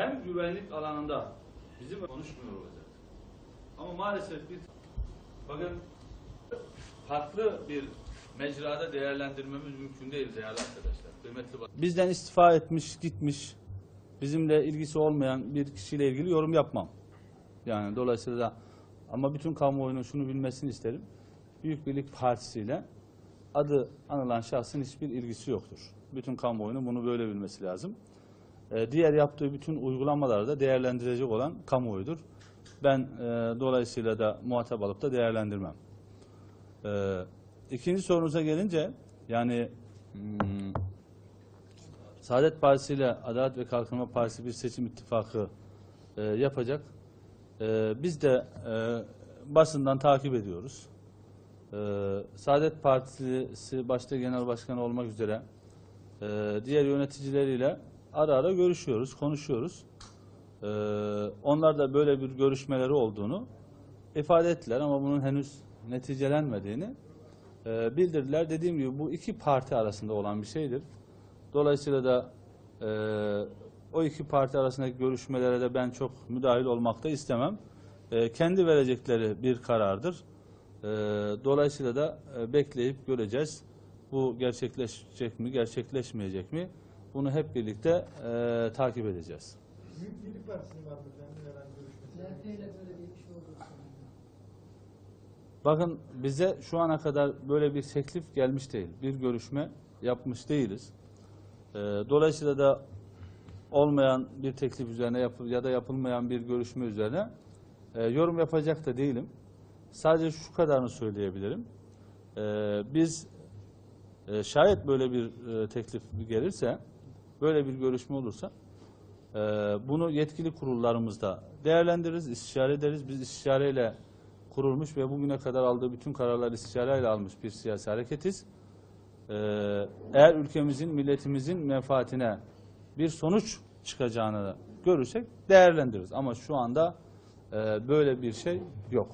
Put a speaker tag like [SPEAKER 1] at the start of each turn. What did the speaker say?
[SPEAKER 1] hem güvenlik alanında bizim konuşmuyor olacak. Ama maalesef biz bakın farklı bir mecrada değerlendirmemiz mümkün değil değerli arkadaşlar. Kıymetli Bizden istifa etmiş, gitmiş, bizimle ilgisi olmayan bir kişiyle ilgili yorum yapmam. Yani dolayısıyla da ama bütün kamuoyunun şunu bilmesini isterim. Büyük Birlik Partisi ile adı anılan şahsın hiçbir ilgisi yoktur. Bütün kamuoyunun bunu böyle bilmesi lazım. Ee, diğer yaptığı bütün uygulamaları da değerlendirecek olan kamuoyudur. Ben e, dolayısıyla da muhatap alıp da değerlendirmem. Ee, ikinci sorunuza gelince yani hmm, Saadet Partisi ile Adalet ve Kalkınma Partisi bir seçim ittifakı e, yapacak. E, biz de e, basından takip ediyoruz. E, Saadet Partisi başta genel başkan olmak üzere e, diğer yöneticileriyle ara ara görüşüyoruz, konuşuyoruz. E, onlar da böyle bir görüşmeleri olduğunu ifade ettiler ama bunun henüz neticelenmediğini e, bildirdiler. Dediğim gibi bu iki parti arasında olan bir şeydir. Dolayısıyla da e, o iki parti arasındaki görüşmelere de ben çok müdahil olmak da istemem. E, kendi verecekleri bir karardır. E, dolayısıyla da e, bekleyip göreceğiz. Bu gerçekleşecek mi, gerçekleşmeyecek mi? Bunu hep birlikte e, takip edeceğiz.
[SPEAKER 2] Büyük Birlik Partisi'nin var mı efendim herhangi görüşmesi?
[SPEAKER 3] İle böyle bir şey olursa.
[SPEAKER 1] Bakın bize şu ana kadar böyle bir teklif gelmiş değil. Bir görüşme yapmış değiliz. Ee, dolayısıyla da olmayan bir teklif üzerine yapıl ya da yapılmayan bir görüşme üzerine e, yorum yapacak da değilim. Sadece şu kadarını söyleyebilirim. Ee, biz e, şayet böyle bir e, teklif gelirse, böyle bir görüşme olursa e, bunu yetkili kurullarımızda değerlendiririz, istişare ederiz. Biz istişareyle kurulmuş ve bugüne kadar aldığı bütün kararlar istişareyle almış bir siyasi hareketiz. Ee, eğer ülkemizin, milletimizin menfaatine bir sonuç çıkacağını görürsek değerlendiririz. Ama şu anda e, böyle bir şey yok.